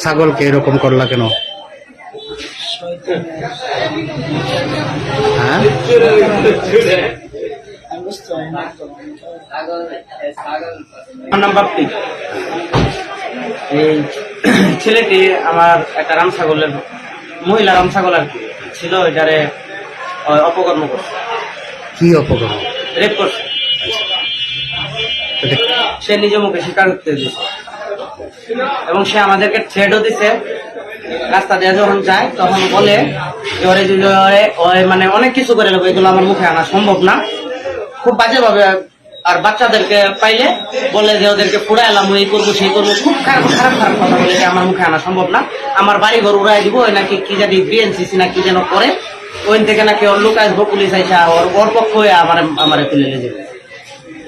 ছাগলকে এরকম করলা কেন? হ্যাঁ? এই ছেলেটি আমার একটা রাম ছাগলের মহিলা রাম ছাগল আর কি ছিল এটারে অপকর্ম করছে। কি অপকর্ম? রেপ করছে। সে নিজে মুখে স্বীকার করতে দিয়েছে। এবং সে আমাদেরকে থ্রেডও দিছে। রাস্তা দিয়ে যখন যায়, তখন বলে ওরে- ওরে মানে অনেক কিছু করে নেব, এগুলো আমার মুখে আনা সম্ভব না। খুব বাজে ভাবে আর বাচ্চাদেরকে পাইলে বলে যে, ওদেরকে এলাম এই করব, সেই করব। খুব খারাপ খারাপ খারাপ কথা বলে আমার মুখে আনা সম্ভব না। আমার বাড়ি ঘর উড়াই দিব, ওই নাকি কি জানি বিএনসিসি না কি যেন করে। ওই থেকে নাকি ওর লোক আসব, পুলিশ আইসা ওর ওর পক্ষ হয়ে আমার আমার তুলে নিয়ে যাবে।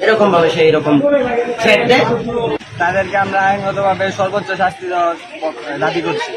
এরকম ভাবে সে এরকম থ্রেট তাদেরকে আমরা আইনগত ভাবে সর্বোচ্চ শাস্তি দেওয়ার দাবি করছি।